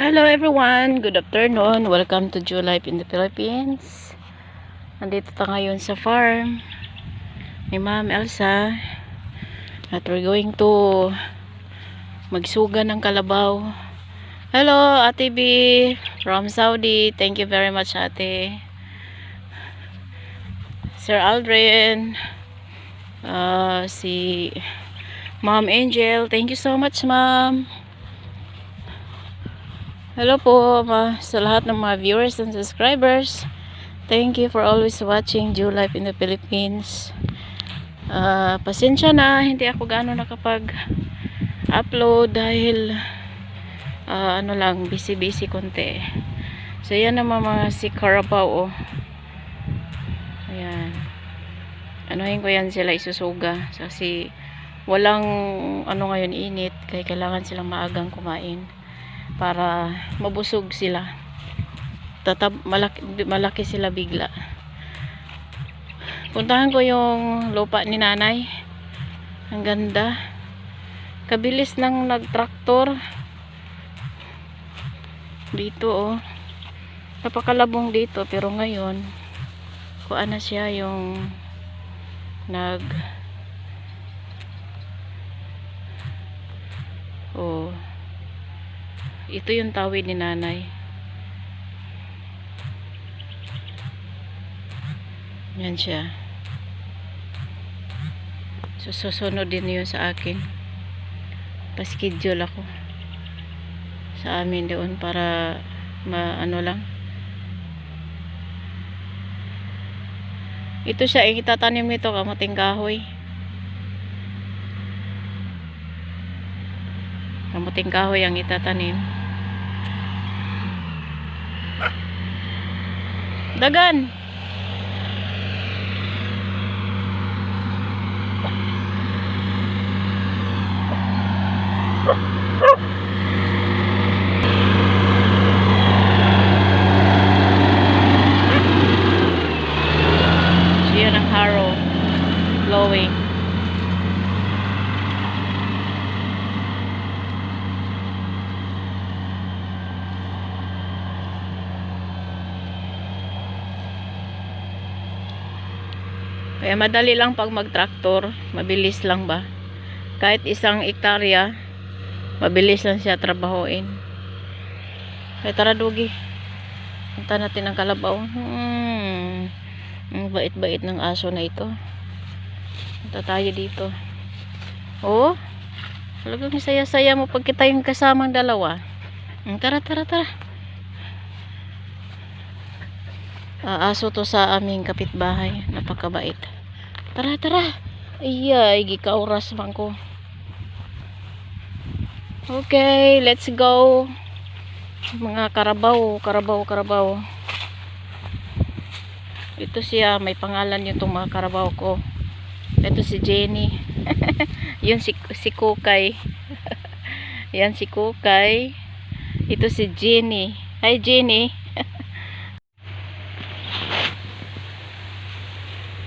Hello everyone, good afternoon. Welcome to Jew Life in the Philippines. Nandito tayo ngayon sa farm ni Ma'am Elsa. At we're going to magsuga ng kalabaw. Hello, Ate B from Saudi. Thank you very much, Ate. Sir Aldrin. Uh, si Ma'am Angel. Thank you so much, Ma'am. Hello po ma sa lahat ng mga viewers and subscribers. Thank you for always watching Jew Life in the Philippines. Ah, pasensya na, hindi ako gaano nakapag-upload dahil ah, ano lang, busy-busy konti. So, yan naman mga si Carabao. Oh. Ayan. Anuhin ko yan sila isusuga. Kasi walang ano ngayon init. Kaya kailangan silang maagang kumain para mabusog sila. Tatab malaki, malaki sila bigla. Puntahan ko yung lupa ni nanay. Ang ganda. Kabilis ng nagtraktor. Dito oh. Napakalabong dito pero ngayon kuan na siya yung nag oh ito yung tawid ni nanay. Yan siya. Susunod din yun sa akin. Pa-schedule ako. Sa amin doon para ma ano lang. Ito siya, itatanim nito kamuting kahoy. Kamuting kahoy ang itatanim. Dagan. Siya ng harrow blowing. Kaya madali lang pag mag-tractor, mabilis lang ba? Kahit isang ektarya, mabilis lang siya trabahoin. Kaya tara dugi. Punta natin ang kalabaw. Hmm. Ang bait-bait ng aso na ito. Punta tayo dito. Oh. Talagang saya-saya mo pag kita yung kasamang dalawa. Hmm, tara, tara, tara. Ah, aso to sa aming kapitbahay. Napakabait. Tara, tara. Ay, gikauras man ko. Okay, let's go. Mga karabaw, karabaw, karabaw. Ito siya, may pangalan yung itong mga karabaw ko. Ito si Jenny. Yun si, si Kukay. Yan si Kukay. Ito si Jenny. Hi Jenny.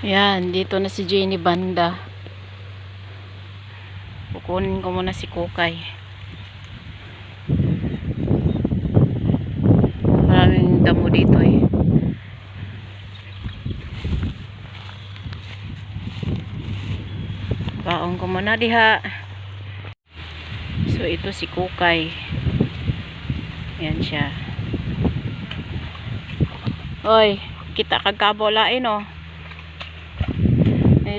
Yan, dito na si Jenny banda. Kukunin ko muna si Kukay. Maraming damo dito eh. Baong ko muna diha. So ito si Kukay. Yan siya. Oy, kita kag kabolain oh.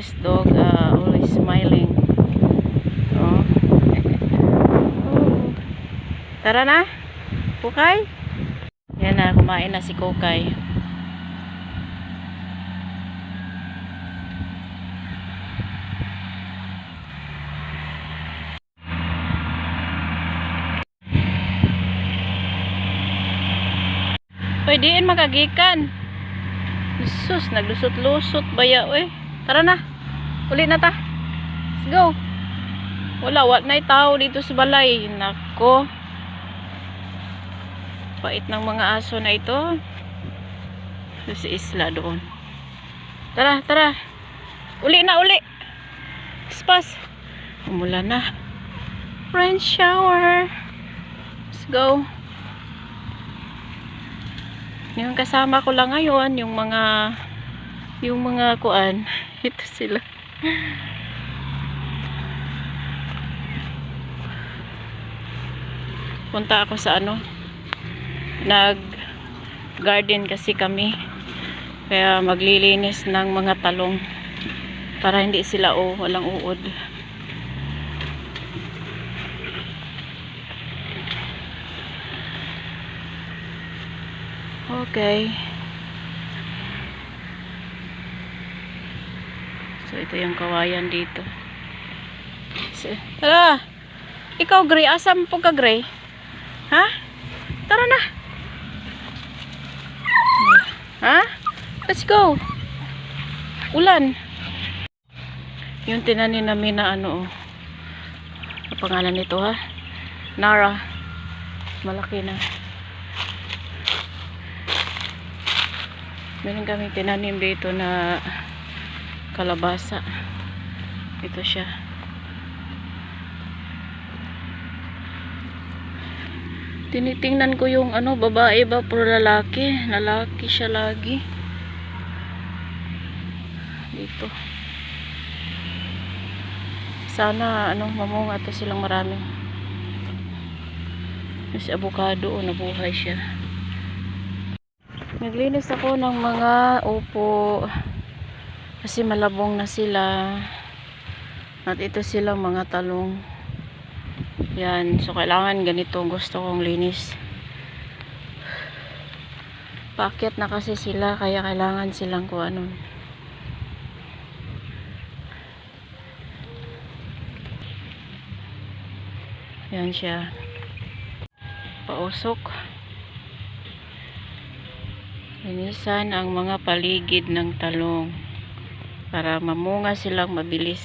This dog uh, always smiling. Oh. Tara na. Kukay. Yan na, kumain na si Kukay. Pwedeen magagikan. Jesus, naglusot-lusot baya eh. Tara na. Uli na ta. Let's go. Wala, wat na tao dito sa balay. Nako. Pait ng mga aso na ito. Sa isla doon. Tara, tara. Uli na, uli. Spas. Umula na. Rain shower. Let's go. Yung kasama ko lang ngayon, yung mga yung mga kuan, ito sila. Punta ako sa ano, nag garden kasi kami. Kaya maglilinis ng mga talong para hindi sila o walang uod. Okay. So ito yung kawayan dito. So, tara. Ikaw Gray, asam po ka Gray? Ha? Tara na. Ha? Let's go. Ulan. Yung tinanin namin na ano oh. Ang pangalan nito ha? Nara. Malaki na. Meron kami tinanim dito na kalabasa. Ito siya. Tinitingnan ko yung ano, babae ba pero lalaki. Lalaki siya lagi. Dito. Sana ano, mamunga to silang marami. Yung si avocado, oh, nabuhay siya. Naglinis ako ng mga upo kasi malabong na sila. At ito silang mga talong. Yan. So, kailangan ganito. Gusto kong linis. Paket na kasi sila. Kaya kailangan silang kung ano. Yan siya. Pausok. Linisan ang mga paligid ng talong para mamunga silang mabilis.